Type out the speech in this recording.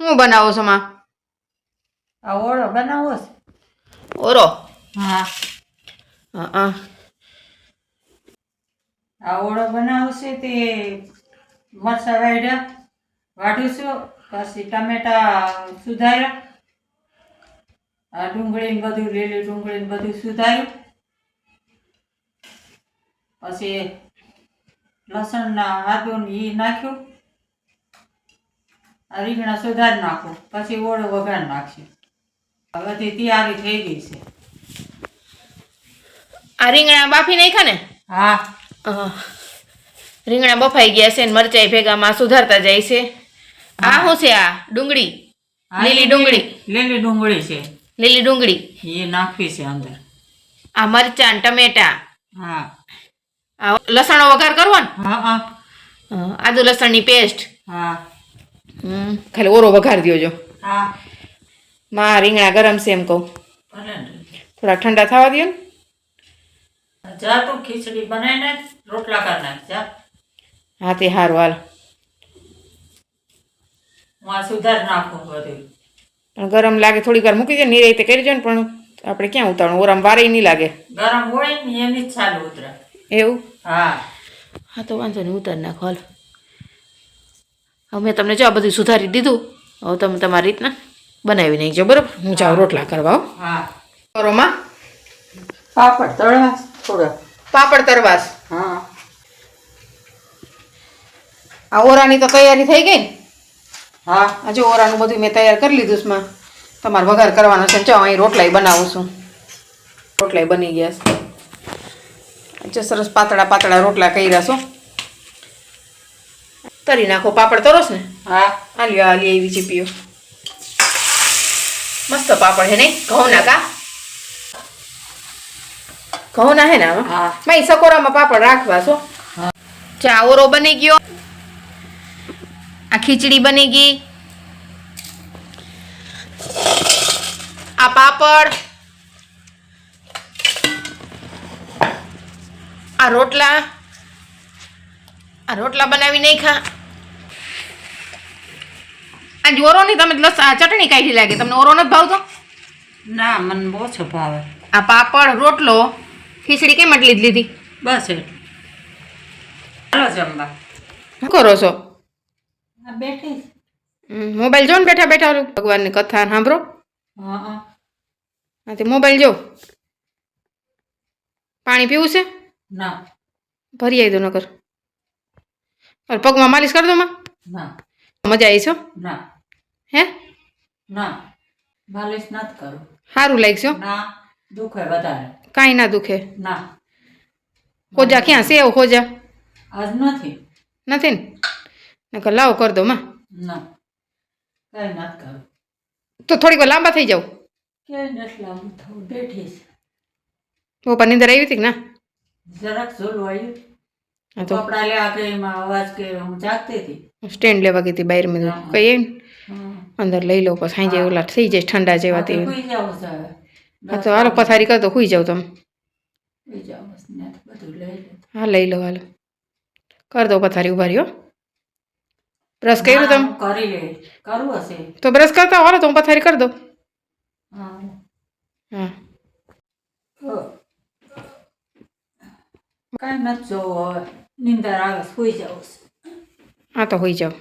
હું બનાવો છો માં? આ ઓળો બનાવો છે. ઓરો હા. હા આ ઓળો બનાવો છે તે મરચાં વાઢ્યા વાઢું છું પછી ટમેટા સુધાર્યા. આ ડુંગળી ને બધું લીલી ડુંગળી ને બધું સુધાર્યું. પછી લસણના આદુ ઈ નાખ્યું. રીંગણા સુધારી નાખું પછી ઓળો વઘાર નાખશું. બધી તૈયારી થઈ ગઈ છે. આ રીંગણા બાફી નાખ્યા ને? હા. રીંગણા બફાઈ ગયા છે ને મરચાઈ ભેગામાં સુધારતા જાય છે. આ શું છે આ? ડુંગળી? લીલી ડુંગળી. લીલી ડુંગળી છે. લીલી ડુંગળી? એ નાખવી છે અંદર. આ મરચાં ને ટમેટા? હા. આ લસણનો વઘાર કરવો ને? હા હા. આદુ લસણની પેસ્ટ? હા. હમ. ખાલી ઓરો વઘાર દ્યોજો હા. માં રીંગણા ગરમ છે એમ કહું. થોડા ઠંડા થવા દો ને. જા તું ખીચડી બનાવીને રોટલા કરી નાખ જા. હા તે સારું હાલ. હું સુધાર નાખું બધું. પણ ગરમ લાગે થોડીક વાર મૂકી દે ને નિરાયતે કરી દો ને પણ આપણે ક્યાં ઉતારணும் ઓરામ વારે નહીં લાગે. ગરમ હોય ને એની જ ચાલુ ઉતરે. એવું? હા. હા તો વાંધો નહીં ઉતારી નાખો હાલ. હવે મેં તમને જો આ બધું સુધારી દીધું હવે તમે તમારી રીતના બનાવી નાખજો બરાબર? હું જાઉં રોટલા કરવા હો. હા. કરોમાં પાપડ તળવાસ થોડા. પાપડ તળવાસ હા. આ ઓરાની તો તૈયારી થઈ ગઈ ને? હા. આજે ઓરાનું બધું મેં તૈયાર કરી લીધું છે તમારે વઘાર કરવાનો છે ચાલો અહીં રોટલાય બનાવું છું. રોટલાય બની ગયા છે. સરસ પાતળા પાતળા રોટલા કર્યા છો તરી નાખો પાપડ તરોસ ને? હા. આ લ્યો આ લી એવી ચીપીઓ. મસ્ત પાપડ હે નહીં? ઘઉંના કા? ઘઉંના હે ને હા. મેં સકોરામાં પાપડ રાખવા છો? ચા ઓરો બની ગયો. આ ખીચડી બની ગઈ. આ પાપડ. આ રોટલા. આ રોટલા બનાવી નહીં ખા આ જોરો નહીં તમે લસ ચટણી કાઢી લાગે તમને ઓરો નથી ભાવતો? ના મને ઓછો ભાવે. આ પાપડ રોટલો ખીચડી કેમ એટલી જ લીધી? બસ ચાલો જમવા. શું કરો છો? બેઠી મોબાઈલ જો ને બેઠા બેઠા ઓલું ભગવાનની કથા સાંભળો. હા તે મોબાઈલ જો. પાણી પીવું છે? ના. ભરી આવી દો નકર. પગમાં માલિશ કરી દો માં. મજા આવી છો? ના. હે? ના માલિશ નથી કરું. સારું લાગશે હો. ના દુખે વધારે. કાંઈ ના દુખે. ના. ખોજા ક્યાં સેવ ખોજા? આજ નથી. નથી ને? નકર લાવો કરી દો માં. ના કઈ નથી કરું. તો થોડીક વાર લાંબા થઈ જાવ કે નથી લાંબુ થવું? બેઠી છે. બપોર નીંદર આવી હતી કે ના? જરાક ઝોલું આવ્યું. હા તો. કપડા લેવા કે એમાં અવાજ કે હું જાગતી હતી. સ્ટેન્ડ લેવા ગઈ હતી બહાર મેં કીધું, કઈ આવીને? હમ. અંદર લઈ લો પછી સાંજે ઓલા થઈ જાય ઠંડા જેવા તે. હા તો હાલો પથારી કર દો સુઈ જાવ તમે. હા લઈ લો હાલો. કર દો પથારી ઊભા રહ્યો. બ્રશ કર્યું તમે? કરી લે કરવું હશે. તો બ્રશ કરતા હાલો તો હું પથારી કરી દો. હા. કાંઈ નથી જોવું નિંદર આવે સુઈ જાવું હા તો હોઈ જાઓ.